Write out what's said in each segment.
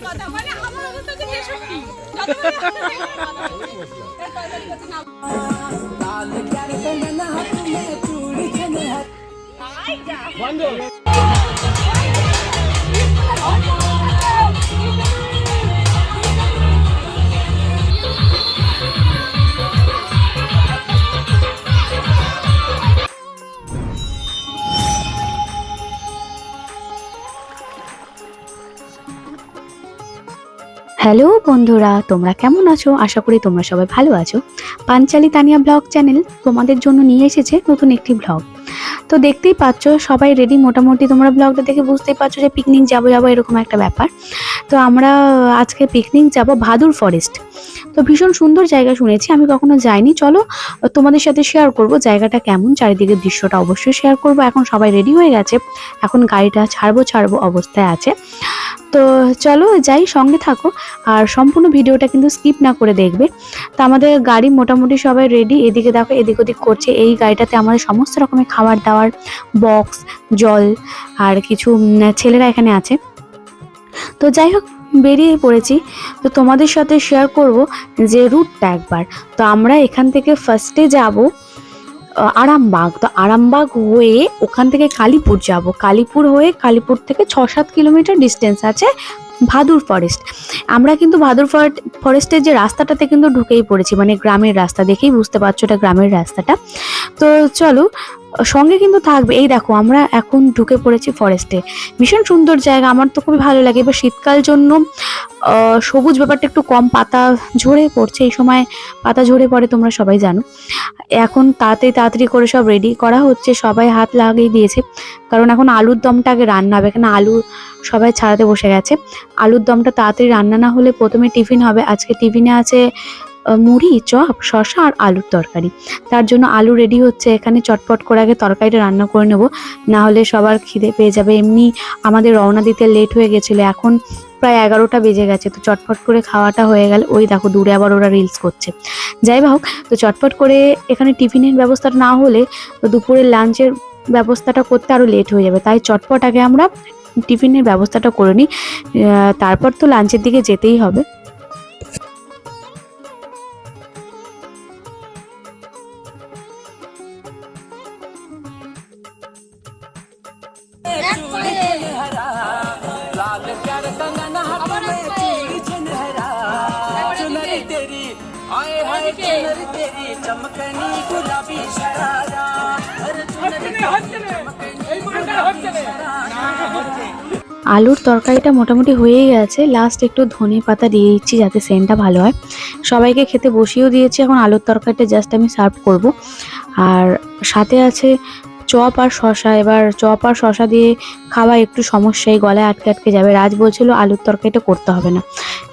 কথা হ্যালো বন্ধুরা, তোমরা কেমন আছো? আশা করি তোমরা সবাই ভালো আছো। পাঞ্চালি তানিয়া ব্লগ চ্যানেল তোমাদের জন্য নিয়ে এসেছে নতুন একটি ব্লগ। তো দেখতেই পাচ্ছ, সবাই রেডি মোটামুটি তোমরা ব্লগটা দেখে বুঝতেই পারছ যে পিকনিক যাব যাব এরকম একটা ব্যাপার। তো আমরা আজকে পিকনিক যাব ভাদুর ফরেস্ট তো ভীষণ সুন্দর জায়গা শুনেছি, আমি কখনো যাইনি। চলো, তোমাদের সাথে শেয়ার করব জায়গাটা কেমন, চারিদিকের দৃশ্যটা অবশ্যই শেয়ার করব। এখন সবাই রেডি হয়ে গেছে, এখন গাড়িটা ছাড়বো ছাড়বো অবস্থায় আছে। তো চলো যাই, সঙ্গে থাকো। আর সম্পূর্ণ ভিডিওটা কিন্তু স্কিপ না করে দেখবে। তো আমাদের গাড়ি মোটামুটি সবাই রেডি এদিকে দেখো, এদিক ওদিক করছে। এই গাড়িটাতে আমাদের সমস্ত রকমের খাবার দাবার বক্স জল আর কিছু ছেলেরা এখানে আছে। তো যাই হোক, বেরিয়ে পড়েছি। তো তোমাদের সাথে শেয়ার করব যে রুটটা একবার। তো আমরা এখান থেকে ফার্স্টে যাব। আরামবাগ। তো আরামবাগ হয়ে ওখান থেকে কালীপুর যাব। কালীপুর হয়ে কালীপুর থেকে ছ সাত কিলোমিটার ডিস্টেন্স আছে ভাদুর ফরেস্ট আমরা কিন্তু ভাদুর ফরে- ফরেস্টের যে রাস্তাটাতে কিন্তু ঢুকেই পড়েছি মানে গ্রামের রাস্তা। দেখেই বুঝতে পারছ এটা গ্রামের রাস্তাটা। তো চলো সঙ্গে কিন্তু থাকবে। এই দেখো, আমরা এখন ঢুকে পড়েছি ফরেস্টে ভীষণ সুন্দর জায়গা, আমার তো খুবই ভালো লাগে। এবার শীতকাল জন্য সবুজ ব্যাপারটা একটু কম, পাতা ঝরে পড়ছে। এই সময় পাতা ঝরে পড়ে, তোমরা সবাই জানো। এখন তাড়াতাড়ি তাড়াতাড়ি করে সব রেডি করা হচ্ছে। সবাই হাত লাগিয়ে দিয়েছে। কারণ এখন আলুর দমটা আগে রান্না হবে। এখানে আলু সবাই ছাড়াতে বসে গেছে। আলুর দমটা তাড়াতাড়ি রান্না না হলে প্রথমে টিফিন হবে। আজকে টিফিনে আছে মুড়ি, চপ, শসা আর আলুর তরকারি। তার জন্য আলু রেডি হচ্ছে। এখানে চটপট করে আগে তরকারিটা রান্না করে নেব। না হলে সবার খিদে পেয়ে যাবে। এমনি আমাদের রওনা দিতে লেট হয়ে গেছিল। এখন প্রায় এগারোটা বেজে গেছে। তো চটপট করে খাওয়াটা হয়ে গেল। ওই দেখো, দূরে আবার ওরা রিলস করছে। যাই হোক, তো চটপট করে এখানে টিফিনের ব্যবস্থাটা না হলে দুপুরের লাঞ্চের ব্যবস্থাটা করতে আরও লেট হয়ে যাবে। তাই চটপট আগে আমরা টিফিনের ব্যবস্থাটা করে নিই। তারপর তো লাঞ্চের দিকে যেতেই হবে। আলুর তরকারিটা মোটামুটি হয়েই গেছে। লাস্ট একটু ধনে পাতা দিয়ে দিচ্ছি যাতে সেন্টটা ভালো হয়। সবাইকে খেতে বসিয়েও দিয়েছি। এখন আলুর তরকারিটা জাস্ট আমি সার্ভ করব। আর সাথে আছে চপ আর শশা এবার চপ আর শশা দিয়ে খাওয়া একটু সমস্যাই গলায় আটকে আটকে যাবে। রাজ বলছিল, আলুর তরকারিটা করতে হবে না।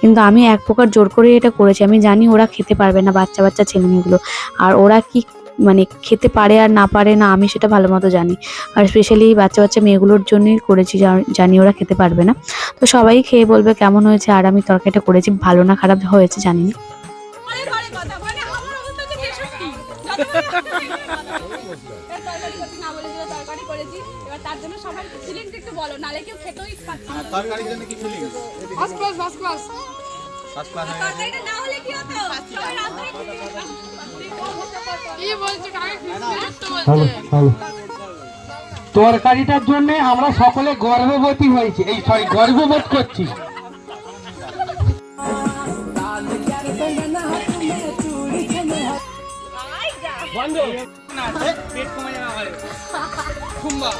কিন্তু আমি এক প্রকার জোর করে এটা করেছি। আমি জানি ওরা খেতে পারবে না, বাচ্চা বাচ্চা ছেলেমেয়েগুলো। আর ওরা কি মানে খেতে পারে আর না পারে না, আমি সেটা ভালো মতো জানি। আর স্পেশালি বাচ্চা বাচ্চা মেয়েগুলোর জন্যই করেছি জানি ওরা খেতে পারবে না। তো সবাই খেয়ে বলবে কেমন হয়েছে, আর আমি তরকারিটা করেছি, ভালো না খারাপ হয়েছে জানি না বলো নালে কেউ খেতেই পাচ্ছে না। তরকারির জন্য কি feeling first class first class first class তরকারিটা না হলে কি হতো? সবাই রাস্তায় কি বলছো তরকারিটার জন্য আমরা সকলে গর্ভবতী হয়েছি। এই সরি গর্ববোধ করছি। পেট কমে যাবে আমারে খুম্বা।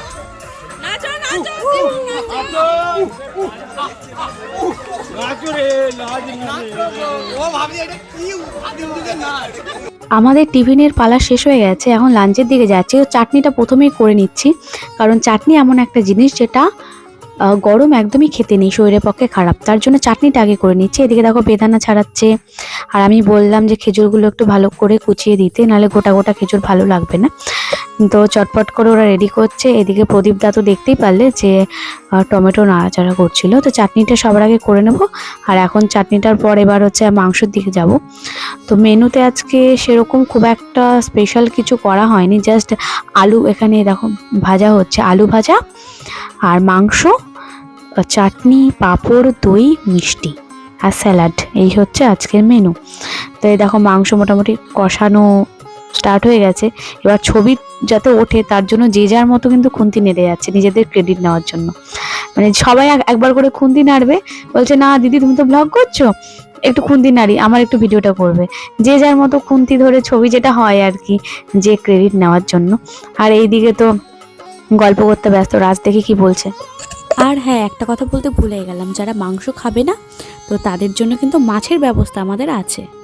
আমাদের টিফিনের পালা শেষ হয়ে গেছে, এখন লাঞ্চের দিকে যাচ্ছি। তো চাটনিটা প্রথমেই করে নিচ্ছি, কারণ চাটনি এমন একটা জিনিস যেটা গরম একদমই খেতে নেই, শরীরের পক্ষে খারাপ। তার জন্য চাটনিটা আগে করে নিচ্ছি। এদিকে দেখো বেদানা ছাড়াচ্ছে। আর আমি বললাম যে খেজুরগুলো একটু ভালো করে কুচিয়ে দিতে, নাহলে গোটা গোটা খেজুর ভালো লাগবে না। তো চটপট করে ওরা রেডি করছে। এদিকে প্রদীপ দা তো দেখতেই পারলে যে টমেটো নাড়াচাড়া করছিল। তো চাটনিটা সবার আগে করে নেব। আর এখন চাটনিটার পর এবার হচ্ছে মাংসের দিকে যাব। তো মেনুতে আজকে সেরকম খুব একটা স্পেশাল কিছু করা হয়নি। জাস্ট আলু এখানে দেখো ভাজা হচ্ছে। আলু ভাজা আর মাংস চাটনি, পাঁপড়, দই, মিষ্টি আর স্যালাড। এই হচ্ছে আজকের মেনু তো এই দেখো মাংস মোটামুটি কষানো স্টার্ট হয়ে গেছে। এবার ছবি যাতে ওঠে, তার জন্য যে যার মতো কিন্তু খুন্তি নেড়ে যাচ্ছে নিজেদের ক্রেডিট নেওয়ার জন্য। মানে সবাই এক- একবার করে খুন্তি নাড়বে। বলছে, না, দিদি, তুমি তো ব্লগ করছ? একটু খুন্তি নাড়ি, আমার একটু ভিডিওটা করবে। যে যার মতো খুন্তি ধরে ছবি যেটা হয় আর কি, যে ক্রেডিট নেওয়ার জন্য। আর এইদিকে তো গল্প করতে ব্যস্ত, রাজ দেখি কি বলছে? আর হ্যাঁ একটা কথা বলতে ভুলে গেলাম, যারা মাংস খাবে না, তো তাদের জন্য কিন্তু মাছের ব্যবস্থা আমাদের আছে।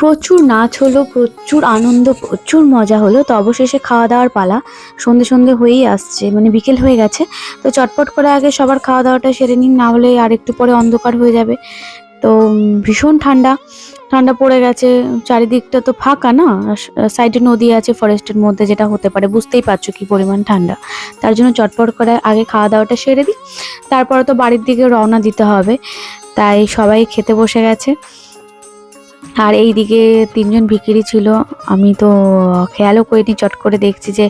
প্রচুর নাচ হলো, প্রচুর আনন্দ, প্রচুর মজা হলো। তো অবশেষে খাওয়া দাওয়ার পালা সন্ধে সন্ধে হয়েই আসছে মানে বিকেল হয়ে গেছে। তো চটপট করে আগে সবার খাওয়া দাওয়াটা সেরে নিন, না হলে আর একটু পরে অন্ধকার হয়ে যাবে। তো ভীষণ ঠান্ডা ঠান্ডা পড়ে গেছে। চারিদিকটা তো ফাঁকা না? সাইডে নদী আছে, ফরেস্টের মধ্যে যেটা হতে পারে, বুঝতেই পারছ কি পরিমাণ ঠান্ডা। তার জন্য চটপট করে আগে খাওয়া দাওয়াটা সেরে দিই। তারপরে তো বাড়ির দিকে রওনা দিতে হবে। তাই সবাই খেতে বসে গেছে। আর এই দিকে তিনজন ভিকিরি ছিল। আমি তো খেয়ালও করিনি, চট করে দেখছি যে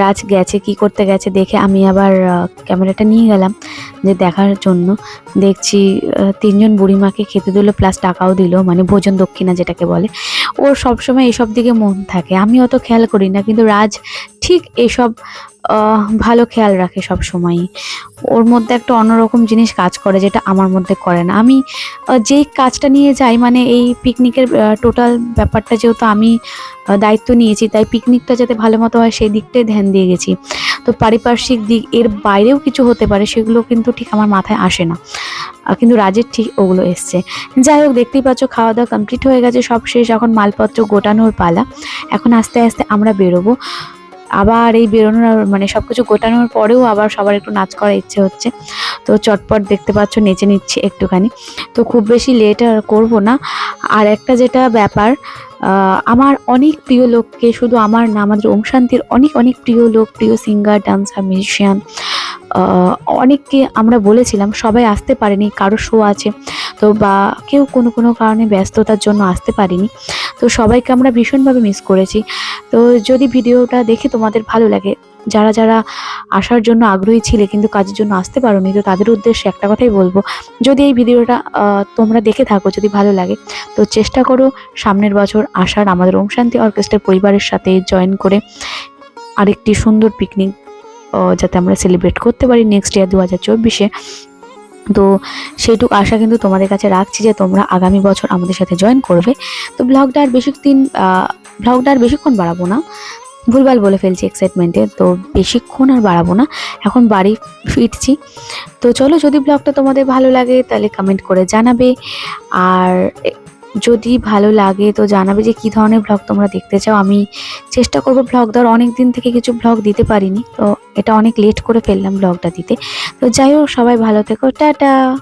রাজ গেছে, কি করতে গেছে। দেখে আমি আবার ক্যামেরাটা নিয়ে গেলাম যে দেখার জন্য। দেখছি তিনজন বুড়িমাকে খেতে দিল প্লাস টাকাও দিল মানে ভোজন দক্ষিণা যেটাকে বলে। ওর সবসময় এসব দিকে মন থাকে। আমি অত খেয়াল করি না, কিন্তু রাজ ঠিক এসব ভালো খেয়াল রাখে সব সময়ই ওর মধ্যে একটা অন্যরকম জিনিস কাজ করে যেটা আমার মধ্যে করে না। আমি যেই কাজটা নিয়ে যাই মানে এই পিকনিকের টোটাল ব্যাপারটা যেহেতু আমি দায়িত্ব নিয়েছি, তাই পিকনিকটা যাতে ভালো মতো হয় সেই দিকটাই ধ্যান দিয়ে গেছি। তো পারিপার্শ্বিক দিক, এর বাইরেও কিছু হতে পারে, সেগুলো কিন্তু ঠিক আমার মাথায় আসে না। কিন্তু রাজের ঠিক ওগুলো এসছে। যাই হোক, দেখতেই পাচ্ছ খাওয়া দাওয়া কমপ্লিট হয়ে গেছে, সব শেষ। এখন মালপত্র গোটানোর পালা। এখন আস্তে আস্তে আমরা বেরোবো। আবার এই বেরোনোর মানে সব কিছু গোটানোর পরেও আবার সবার একটু নাচ করার ইচ্ছে হচ্ছে। তো চটপট দেখতে পাচ্ছ, নেচে নিচ্ছে একটুখানি। তো খুব বেশি লেট আর করব না। আর একটা যেটা ব্যাপার আমার অনেক প্রিয় লোককে, শুধু আমার না, আমাদের ওম শান্তির অনেক অনেক প্রিয় লোক, প্রিয় সিঙ্গার ডান্সার মিউজিশিয়ান অনেককে আমরা বলেছিলাম, সবাই আসতে পারেনি, কারও শো আছে, তো বা কেউ কোনো কোনো কারণে ব্যস্ততার জন্য আসতে পারিনি, তো সবাইকে আমরা ভীষণভাবে মিস করেছি। তো যদি ভিডিওটা দেখে তোমাদের ভালো লাগে যারা যারা আসার জন্য আগ্রহী ছিলে কিন্তু কাজের জন্য আসতে পারোনি, তো তাদের উদ্দেশ্যে একটা কথাই বলব। যদি এই ভিডিওটা তোমরা দেখে থাকো যদি ভালো লাগে, তো চেষ্টা করো সামনের বছর আসার আমাদের ওম শান্তি অর্কেস্ট্রার পরিবারের সাথে জয়েন করে আরেকটি সুন্দর পিকনিক যাতে আমরা সেলিব্রেট করতে পারি নেক্সট ইয়ার দু হাজার চব্বিশে। তো সেইটুকু আশা কিন্তু তোমাদের কাছে রাখছি যে তোমরা আগামী বছর আমাদের সাথে জয়েন করবে। তো ব্লগটা আর বেশি দিন ব্লগটা আর বেশিক্ষণ বাড়াবো না। ভুলভাল বলে ফেলছি এক্সাইটমেন্টে তো বেশিক্ষণ আর বাড়াবো না। এখন বাড়ি ফিরছি। তো চলো, যদি ব্লগটা তোমাদের ভালো লাগে, তাহলে কমেন্ট করে জানাবে। আর যদি ভালো লাগে, তো জানাবে যে কী ধরনের ব্লগ তোমরা দেখতে চাও। আমি চেষ্টা করব ব্লগ দেওয়ার। অনেক দিন থেকে কিছু ব্লগ দিতে পারিনি। তো এটা অনেক লেট করে ফেললাম ব্লগটা দিতে। তো যাই হোক, সবাই ভালো থেকো। টাটা!